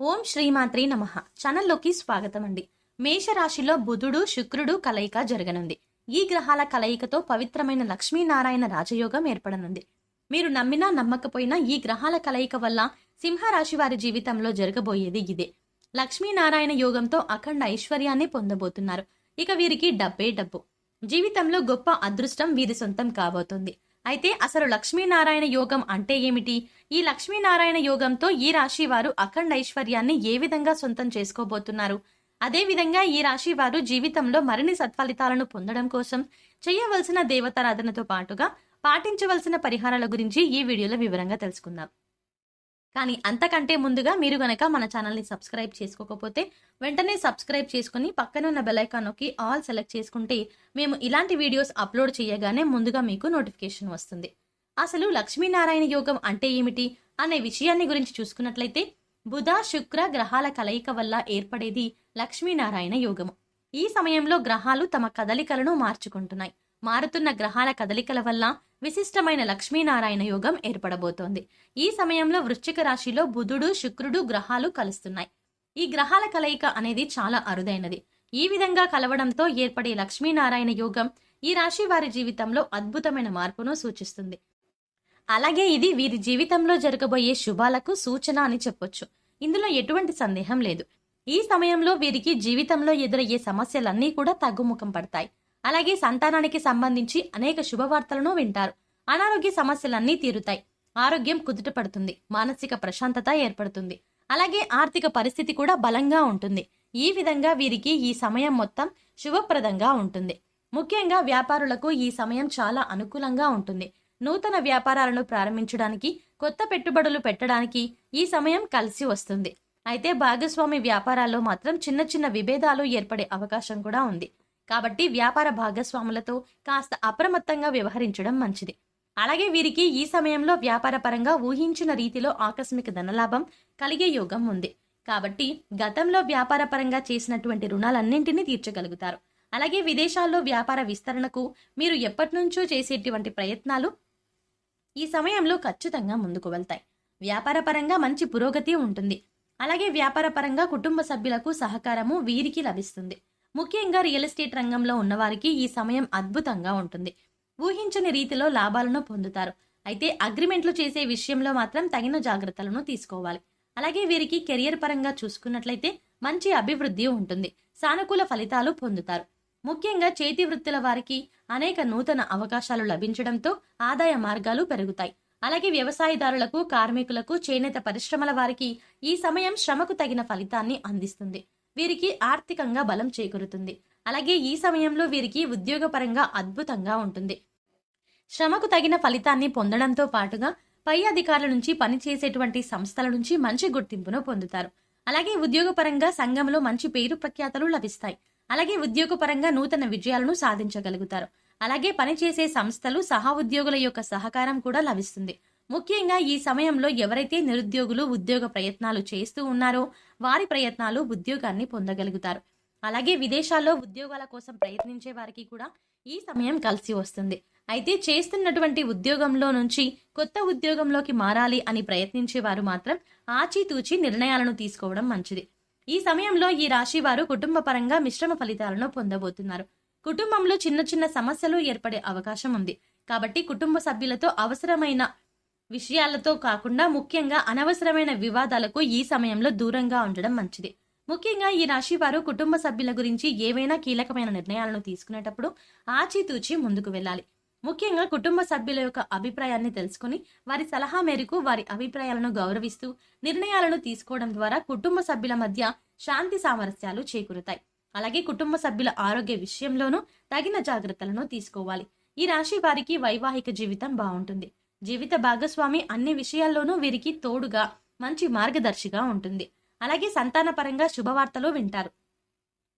ఓం శ్రీమాత్రి నమ. ఛానల్లోకి స్వాగతం అండి మేషరాశిలో బుధుడు శుక్రుడు కలయిక జరగనుంది. ఈ గ్రహాల కలయికతో పవిత్రమైన లక్ష్మీనారాయణ రాజయోగం ఏర్పడనుంది. మీరు నమ్మినా నమ్మకపోయినా ఈ గ్రహాల కలయిక వల్ల సింహరాశి వారి జీవితంలో జరగబోయేది ఇదే. లక్ష్మీనారాయణ యోగంతో అఖండ ఐశ్వర్యాన్ని పొందబోతున్నారు. ఇక వీరికి డబ్బే డబ్బు. జీవితంలో గొప్ప అదృష్టం వీరి సొంతం కాబోతుంది. అయితే అసలు లక్ష్మీనారాయణ యోగం అంటే ఏమిటి? ఈ లక్ష్మీనారాయణ యోగంతో ఈ రాశి వారు అఖండ ఐశ్వర్యాన్ని ఏ విధంగా సొంతం చేసుకోబోతున్నారు? అదే విధంగా ఈ రాశి వారు జీవితంలో మరిన్ని సత్ఫలితాలను పొందడం కోసం చేయవలసిన దేవతారాధనతో పాటుగా పాటించవలసిన పరిహారాల గురించి ఈ వీడియోలో వివరంగా తెలుసుకుందాం. కానీ అంతకంటే ముందుగా మీరు గనక మన ఛానల్ని సబ్స్క్రైబ్ చేసుకోకపోతే వెంటనే సబ్స్క్రైబ్ చేసుకుని పక్కన ఉన్న నొక్కి ఆల్ సెలెక్ట్ చేసుకుంటే మేము ఇలాంటి వీడియోస్ అప్లోడ్ చేయగానే ముందుగా మీకు నోటిఫికేషన్ వస్తుంది. అసలు లక్ష్మీనారాయణ యోగం అంటే ఏమిటి అనే విషయాన్ని గురించి చూసుకున్నట్లయితే బుధ శుక్ర గ్రహాల కలయిక వల్ల ఏర్పడేది లక్ష్మీనారాయణ యోగము. ఈ సమయంలో గ్రహాలు తమ కదలికలను మార్చుకుంటున్నాయి. మారుతున్న గ్రహాల కదలికల వల్ల విశిష్టమైన లక్ష్మీనారాయణ యోగం ఏర్పడబోతోంది. ఈ సమయంలో వృశ్చిక రాశిలో బుధుడు శుక్రుడు గ్రహాలు కలుస్తున్నాయి. ఈ గ్రహాల కలయిక అనేది చాలా అరుదైనది. ఈ విధంగా కలవడంతో ఏర్పడే లక్ష్మీనారాయణ యోగం ఈ రాశి వారి జీవితంలో అద్భుతమైన మార్పును సూచిస్తుంది. అలాగే ఇది వీరి జీవితంలో జరగబోయే శుభాలకు సూచన అని చెప్పొచ్చు. ఇందులో ఎటువంటి సందేహం లేదు. ఈ సమయంలో వీరికి జీవితంలో ఎదురయ్యే సమస్యలన్నీ కూడా తగ్గుముఖం పడతాయి. అలాగే సంతానానికి సంబంధించి అనేక శుభవార్తలను వింటారు. అనారోగ్య సమస్యలన్నీ తీరుతాయి. ఆరోగ్యం కుదుట పడుతుంది. మానసిక ప్రశాంతత ఏర్పడుతుంది. అలాగే ఆర్థిక పరిస్థితి కూడా బలంగా ఉంటుంది. ఈ విధంగా వీరికి ఈ సమయం మొత్తం శుభప్రదంగా ఉంటుంది. ముఖ్యంగా వ్యాపారులకు ఈ సమయం చాలా అనుకూలంగా ఉంటుంది. నూతన వ్యాపారాలను ప్రారంభించడానికి కొత్త పెట్టుబడులు పెట్టడానికి ఈ సమయం కలిసి వస్తుంది. అయితే భాగస్వామి వ్యాపారాల్లో మాత్రం చిన్న చిన్న విభేదాలు ఏర్పడే అవకాశం కూడా ఉంది. కాబట్టి వ్యాపార భాగస్వాములతో కాస్త అప్రమత్తంగా వ్యవహరించడం మంచిది. అలాగే వీరికి ఈ సమయంలో వ్యాపార పరంగా ఊహించిన రీతిలో ఆకస్మిక ధనలాభం కలిగే యోగం ఉంది. కాబట్టి గతంలో వ్యాపార పరంగా చేసినటువంటి రుణాలన్నింటినీ తీర్చగలుగుతారు. అలాగే విదేశాల్లో వ్యాపార విస్తరణకు మీరు ఎప్పటి నుంచో చేసేటువంటి ప్రయత్నాలు ఈ సమయంలో ఖచ్చితంగా ముందుకు వెళ్తాయి. వ్యాపార పరంగా మంచి పురోగతి ఉంటుంది. అలాగే వ్యాపార పరంగా కుటుంబ సభ్యులకు సహకారము వీరికి లభిస్తుంది. ముఖ్యంగా రియల్ ఎస్టేట్ రంగంలో ఉన్నవారికి ఈ సమయం అద్భుతంగా ఉంటుంది. ఊహించని రీతిలో లాభాలను పొందుతారు. అయితే అగ్రిమెంట్లు చేసే విషయంలో మాత్రం తగిన జాగ్రత్తలను తీసుకోవాలి. అలాగే వీరికి కెరియర్ పరంగా చూసుకున్నట్లయితే మంచి అభివృద్ధి ఉంటుంది. సానుకూల ఫలితాలు పొందుతారు. ముఖ్యంగా చేతి వృత్తుల వారికి అనేక నూతన అవకాశాలు లభించడంతో ఆదాయ మార్గాలు పెరుగుతాయి. అలాగే వ్యవసాయదారులకు కార్మికులకు చేనేత పరిశ్రమల వారికి ఈ సమయం శ్రమకు తగిన ఫలితాన్ని అందిస్తుంది. వీరికి ఆర్థికంగా బలం చేకూరుతుంది. అలాగే ఈ సమయంలో వీరికి ఉద్యోగపరంగా అద్భుతంగా ఉంటుంది. శ్రమకు తగిన ఫలితాన్ని పొందడంతో పాటుగా పై అధికారుల నుంచి పనిచేసేటువంటి సంస్థల నుంచి మంచి గుర్తింపును పొందుతారు. అలాగే ఉద్యోగపరంగా సంఘంలో మంచి పేరు ప్రఖ్యాతలు లభిస్తాయి. అలాగే ఉద్యోగపరంగా నూతన విజయాలను సాధించగలుగుతారు. అలాగే పనిచేసే సంస్థలు సహా ఉద్యోగుల యొక్క సహకారం కూడా లభిస్తుంది. ముఖ్యంగా ఈ సమయంలో ఎవరైతే నిరుద్యోగులు ఉద్యోగ ప్రయత్నాలు చేస్తూ ఉన్నారో వారి ప్రయత్నాలు ఉద్యోగాన్ని పొందగలుగుతారు. అలాగే విదేశాల్లో ఉద్యోగాల కోసం ప్రయత్నించే వారికి కూడా ఈ సమయం కలిసి వస్తుంది. అయితే చేస్తున్నటువంటి ఉద్యోగంలో నుంచి కొత్త ఉద్యోగంలోకి మారాలి అని ప్రయత్నించే వారు మాత్రం ఆచితూచి నిర్ణయాలను తీసుకోవడం మంచిది. ఈ సమయంలో ఈ రాశి వారు కుటుంబ పరంగా మిశ్రమ ఫలితాలను పొందబోతున్నారు. కుటుంబంలో చిన్న చిన్న సమస్యలు ఏర్పడే అవకాశం ఉంది. కాబట్టి కుటుంబ సభ్యులతో అవసరమైన విషయాలతో కాకుండా ముఖ్యంగా అనవసరమైన వివాదాలకు ఈ సమయంలో దూరంగా ఉండడం మంచిది. ముఖ్యంగా ఈ రాశి వారు కుటుంబ సభ్యుల గురించి ఏవైనా కీలకమైన నిర్ణయాలను తీసుకునేటప్పుడు ఆచితూచి ముందుకు వెళ్ళాలి. ముఖ్యంగా కుటుంబ సభ్యుల యొక్క అభిప్రాయాన్ని తెలుసుకుని వారి సలహా మేరకు వారి అభిప్రాయాలను గౌరవిస్తూ నిర్ణయాలను తీసుకోవడం ద్వారా కుటుంబ సభ్యుల మధ్య శాంతి సామరస్యాలు చేకూరుతాయి. అలాగే కుటుంబ సభ్యుల ఆరోగ్య విషయంలోనూ తగిన జాగ్రత్తలను తీసుకోవాలి. ఈ రాశి వారికి వైవాహిక జీవితం బాగుంటుంది. జీవిత భాగస్వామి అన్ని విషయాల్లోనూ వీరికి తోడుగా మంచి మార్గదర్శిగా ఉంటుంది. అలాగే సంతానపరంగా శుభవార్తలు వింటారు.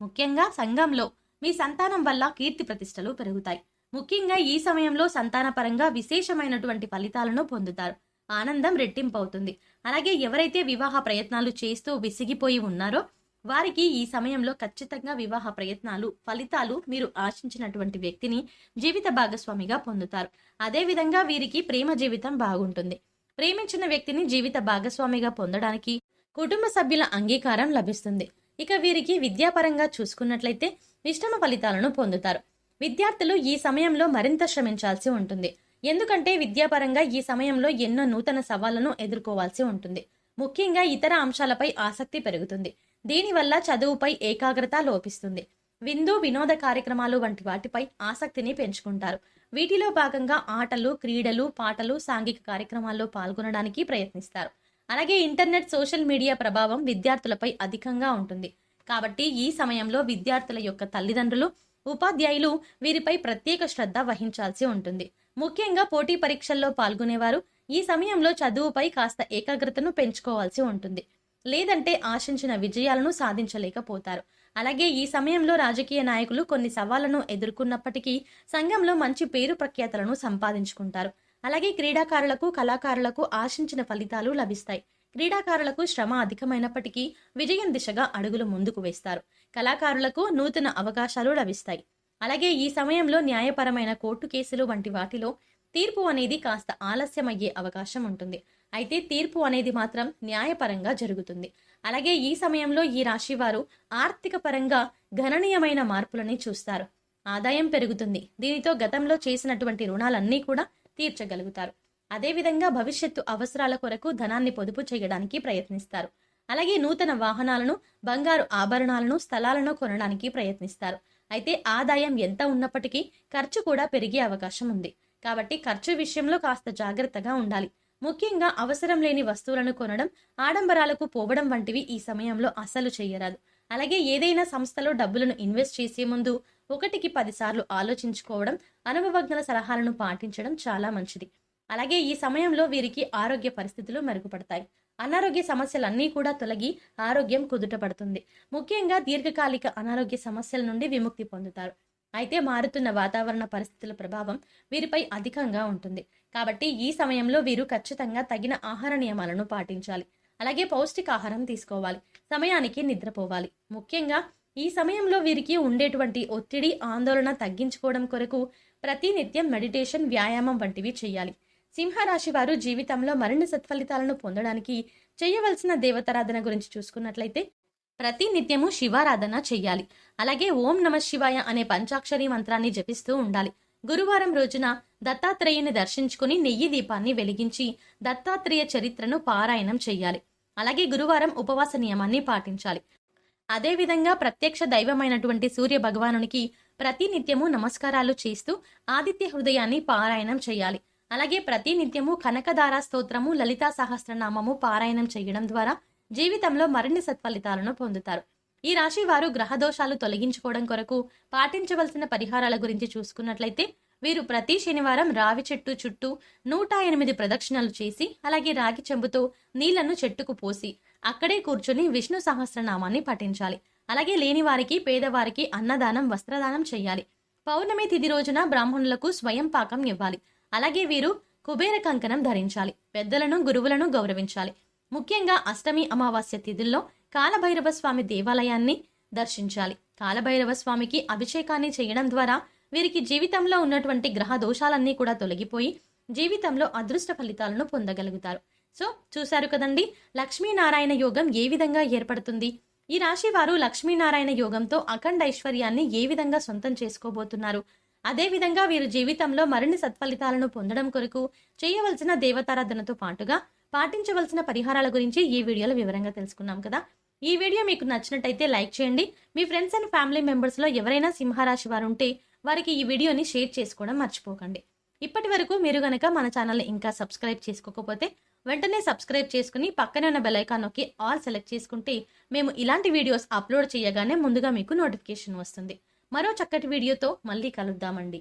ముఖ్యంగా సంఘంలో మీ సంతానం వల్ల కీర్తి ప్రతిష్టలు పెరుగుతాయి. ముఖ్యంగా ఈ సమయంలో సంతానపరంగా విశేషమైనటువంటి ఫలితాలను పొందుతారు. ఆనందం రెట్టింపు అవుతుంది అలాగే ఎవరైతే వివాహ ప్రయత్నాలు చేస్తూ విసిగిపోయి ఉన్నారో వారికి ఈ సమయంలో ఖచ్చితంగా వివాహ ప్రయత్నాలు ఫలితాలు మీరు ఆశించినటువంటి వ్యక్తిని జీవిత భాగస్వామిగా పొందుతారు. అదేవిధంగా వీరికి ప్రేమ జీవితం బాగుంటుంది. ప్రేమించిన వ్యక్తిని జీవిత భాగస్వామిగా పొందడానికి కుటుంబ సభ్యుల అంగీకారం లభిస్తుంది. ఇక వీరికి విద్యాపరంగా చూసుకున్నట్లయితే మిశ్రమ ఫలితాలను పొందుతారు. విద్యార్థులు ఈ సమయంలో మరింత శ్రమించాల్సి ఉంటుంది. ఎందుకంటే విద్యాపరంగా ఈ సమయంలో ఎన్నో నూతన సవాళ్ళను ఎదుర్కోవాల్సి ఉంటుంది. ముఖ్యంగా ఇతర అంశాలపై ఆసక్తి పెరుగుతుంది. దీనివల్ల చదువుపై ఏకాగ్రత లోపిస్తుంది. విందు వినోద కార్యక్రమాలు వంటి వాటిపై ఆసక్తిని పెంచుకుంటారు. వీటిలో భాగంగా ఆటలు క్రీడలు పాటలు సాంఘిక కార్యక్రమాల్లో పాల్గొనడానికి ప్రయత్నిస్తారు. అలాగే ఇంటర్నెట్ సోషల్ మీడియా ప్రభావం విద్యార్థులపై అధికంగా ఉంటుంది. కాబట్టి ఈ సమయంలో విద్యార్థుల యొక్క తల్లిదండ్రులు ఉపాధ్యాయులు వీరిపై ప్రత్యేక శ్రద్ధ వహించాల్సి ఉంటుంది. ముఖ్యంగా పోటీ పరీక్షల్లో పాల్గొనేవారు ఈ సమయంలో చదువుపై కాస్త ఏకాగ్రతను పెంచుకోవాల్సి ఉంటుంది. లేదంటే ఆశించిన విజయాలను సాధించలేకపోతారు. అలాగే ఈ సమయంలో రాజకీయ నాయకులు కొన్ని సవాళ్ళను ఎదుర్కొన్నప్పటికీ సంఘంలో మంచి పేరు ప్రఖ్యాతలను సంపాదించుకుంటారు. అలాగే క్రీడాకారులకు కళాకారులకు ఆశించిన ఫలితాలు లభిస్తాయి. క్రీడాకారులకు శ్రమ అధికమైనప్పటికీ విజయం దిశగా అడుగులు ముందుకు వేస్తారు. కళాకారులకు నూతన అవకాశాలు లభిస్తాయి. అలాగే ఈ సమయంలో న్యాయపరమైన కోర్టు కేసులు వంటి వాటిలో తీర్పు అనేది కాస్త ఆలస్యమయ్యే అవకాశం ఉంటుంది. అయితే తీర్పు అనేది మాత్రం న్యాయపరంగా జరుగుతుంది. అలాగే ఈ సమయంలో ఈ రాశి వారు ఆర్థిక పరంగా గణనీయమైన మార్పులని చూస్తారు. ఆదాయం పెరుగుతుంది. దీనితో గతంలో చేసినటువంటి రుణాలన్నీ కూడా తీర్చగలుగుతారు. అదేవిధంగా భవిష్యత్తు అవసరాల కొరకు ధనాన్ని పొదుపు చేయడానికి ప్రయత్నిస్తారు. అలాగే నూతన వాహనాలను బంగారు ఆభరణాలను స్థలాలను కొనడానికి ప్రయత్నిస్తారు. అయితే ఆదాయం ఎంత ఉన్నప్పటికీ ఖర్చు కూడా పెరిగే అవకాశం ఉంది. కాబట్టి ఖర్చు విషయంలో కాస్త జాగ్రత్తగా ఉండాలి. ముఖ్యంగా అవసరం లేని వస్తువులను కొనడం ఆడంబరాలకు పోవడం వంటివి ఈ సమయంలో అస్సలు చేయరాదు అలాగే ఏదైనా సంస్థలో డబ్బులను ఇన్వెస్ట్ చేసే ముందు ఒకటికి పదిసార్లు ఆలోచించుకోవడం అనుభవజ్ఞుల సలహాలను పాటించడం చాలా మంచిది. అలాగే ఈ సమయంలో వీరికి ఆరోగ్య పరిస్థితులు మెరుగుపడతాయి. అనారోగ్య సమస్యలన్నీ కూడా తొలగి ఆరోగ్యం కుదుటపడుతుంది ముఖ్యంగా దీర్ఘకాలిక అనారోగ్య సమస్యల నుండి విముక్తి పొందుతారు. అయితే మారుతున్న వాతావరణ పరిస్థితుల ప్రభావం వీరిపై అధికంగా ఉంటుంది. కాబట్టి ఈ సమయంలో వీరు ఖచ్చితంగా తగిన ఆహార నియమాలను పాటించాలి. అలాగే పౌష్టికాహారం తీసుకోవాలి. సమయానికి నిద్రపోవాలి. ముఖ్యంగా ఈ సమయంలో వీరికి ఉండేటువంటి ఒత్తిడి ఆందోళన తగ్గించుకోవడం కొరకు ప్రతినిత్యం మెడిటేషన్ వ్యాయామం వంటివి చేయాలి. సింహరాశి వారు జీవితంలో మరిన్ని సత్ఫలితాలను పొందడానికి చేయవలసిన దేవతారాధన గురించి చూసుకున్నట్లయితే ప్రతి నిత్యము శివారాధన చెయ్యాలి. అలాగే ఓం నమ శివాయ అనే పంచాక్షరి మంత్రాన్ని జపిస్తూ ఉండాలి. గురువారం రోజున దత్తాత్రేయుని దర్శించుకుని నెయ్యి దీపాన్ని వెలిగించి దత్తాత్రేయ చరిత్రను పారాయణం చెయ్యాలి. అలాగే గురువారం ఉపవాస నియమాన్ని పాటించాలి. అదేవిధంగా ప్రత్యక్ష దైవమైనటువంటి సూర్య భగవానునికి ప్రతి నిత్యము నమస్కారాలు చేస్తూ ఆదిత్య హృదయాన్ని పారాయణం చేయాలి అలాగే ప్రతి నిత్యము కనకదార స్తోత్రము లలితా సహస్రనామము పారాయణం చేయడం ద్వారా జీవితంలో మరిన్ని సత్ఫలితాలను పొందుతారు. ఈ రాశి వారు గ్రహదోషాలు తొలగించుకోవడం కొరకు పాటించవలసిన పరిహారాల గురించి చూసుకున్నట్లయితే వీరు ప్రతి శనివారం రావి చెట్టు చుట్టూ నూట ఎనిమిది ప్రదక్షిణలు చేసి అలాగే రాగి చెంబుతో నీళ్ళను చెట్టుకు పోసి అక్కడే కూర్చొని విష్ణు సహస్రనామాన్ని పఠించాలి. అలాగే లేని వారికి పేదవారికి అన్నదానం వస్త్రదానం చేయాలి. పౌర్ణమి తిథి రోజున బ్రాహ్మణులకు స్వయం పాకం ఇవ్వాలి. అలాగే వీరు కుబేర కంకణం ధరించాలి. పెద్దలను గురువులను గౌరవించాలి. ముఖ్యంగా అష్టమి అమావాస్య తిథుల్లో కాలభైరవ స్వామి దేవాలయాన్ని దర్శించాలి. కాలభైరవ స్వామికి అభిషేకాన్ని చేయడం ద్వారా వీరికి జీవితంలో ఉన్నటువంటి గ్రహ దోషాలన్నీ కూడా తొలగిపోయి జీవితంలో అదృష్ట ఫలితాలను పొందగలుగుతారు. సో చూశారు కదండి లక్ష్మీనారాయణ యోగం ఏ విధంగా ఏర్పడుతుంది? ఈ రాశి వారు లక్ష్మీనారాయణ యోగంతో అఖండ ఐశ్వర్యాన్ని ఏ విధంగా సొంతం చేసుకోబోతున్నారు? అదేవిధంగా వీరు జీవితంలో మరిన్ని సత్ఫలితాలను పొందడం కొరకు చేయవలసిన దేవతారాధనతో పాటుగా పాటించవలసిన పరిహారాల గురించి ఈ వీడియోలో వివరంగా తెలుసుకున్నాం కదా. ఈ వీడియో మీకు నచ్చినట్టయితే లైక్ చేయండి. మీ ఫ్రెండ్స్ అండ్ ఫ్యామిలీ మెంబర్స్లో ఎవరైనా సింహరాశి వారు ఉంటే వారికి ఈ వీడియోని షేర్ చేసుకోవడం మర్చిపోకండి. ఇప్పటి వరకు మీరు గనక మన ఛానల్ని ఇంకా సబ్స్క్రైబ్ చేసుకోకపోతే వెంటనే సబ్స్క్రైబ్ చేసుకుని పక్కనే ఉన్న బెలైకాన్ నొక్కి ఆల్ సెలెక్ట్ చేసుకుంటే మేము ఇలాంటి వీడియోస్ అప్లోడ్ చేయగానే ముందుగా మీకు నోటిఫికేషన్ వస్తుంది. మరో చక్కటి వీడియోతో మళ్ళీ కలుద్దామండి.